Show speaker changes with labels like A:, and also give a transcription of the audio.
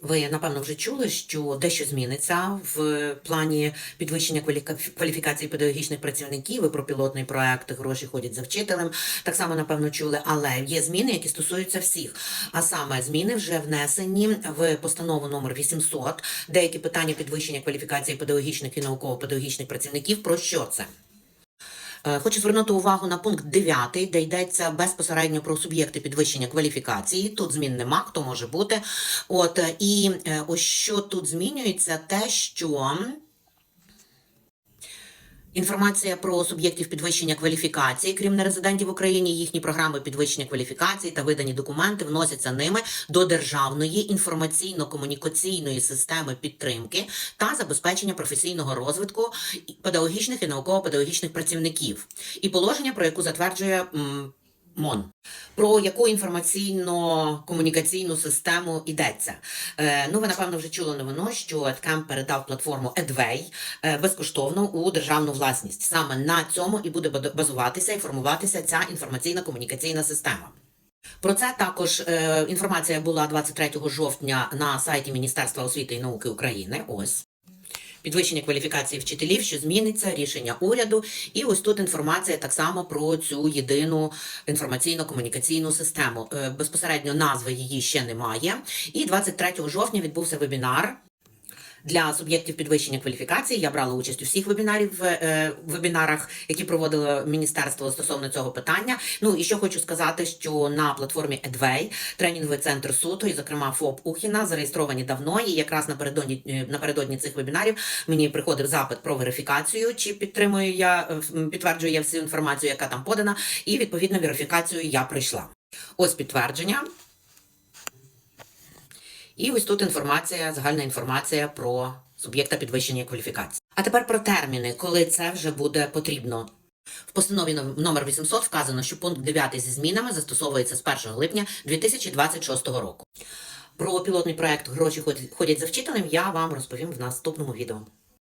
A: Ви напевно вже чули, що дещо зміниться в плані підвищення кваліфікації педагогічних працівників і про пілотний проект гроші ходять за вчителем. Так само напевно чули, але є зміни, які стосуються всіх. А саме зміни вже внесені в постанову номер 800, деякі питання підвищення кваліфікації педагогічних і науково-педагогічних працівників. Про що це? Е, Хочу звернути увагу на пункт 9, де йдеться безпосередньо про суб'єкти підвищення кваліфікації. Тут змін нема, хто може бути. От е, і е, ось що тут змінюється, те, що. Інформація про суб'єктів підвищення кваліфікації, крім нерезидентів в Україні, їхні програми підвищення кваліфікації та видані документи вносяться ними до державної інформаційно-комунікаційної системи підтримки та забезпечення професійного розвитку педагогічних і науково-педагогічних працівників, і положення, про яку затверджує МОН. Про яку інформаційно-комунікаційну систему йдеться? Е, ну, ви напевно вже чули новину, що EdCamp передав платформу Edway е, безкоштовно у державну власність. Саме на цьому і буде базуватися і формуватися ця інформаційно-комунікаційна система. Про це також е, інформація була 23 жовтня на сайті Міністерства освіти і науки України. Ось. Підвищення кваліфікації вчителів, що зміниться, рішення уряду. І ось тут інформація так само про цю єдину інформаційно-комунікаційну систему. Е, Безпосередньо назви її ще немає. І 23 жовтня відбувся вебінар. Для суб'єктів підвищення кваліфікації я брала участь у всіх вебінарів е, вебінарах, які проводило міністерство стосовно цього питання. Ну і що хочу сказати, що на платформі Edway тренінговий центр суто, і зокрема ФОП Ухіна, зареєстровані давно. І якраз напередодні е, напередодні цих вебінарів мені приходив запит про верифікацію, чи підтримую я е, підтверджую я всю інформацію, яка там подана, і відповідно верифікацію я прийшла. Ось підтвердження. І ось тут інформація, загальна інформація про суб'єкта підвищення кваліфікації. А тепер про терміни, коли це вже буде потрібно. В постанові ном- номер 800 вказано, що пункт 9 зі змінами застосовується з 1 липня 2026 року. Про пілотний проект гроші ходять за вчителем я вам розповім в наступному відео.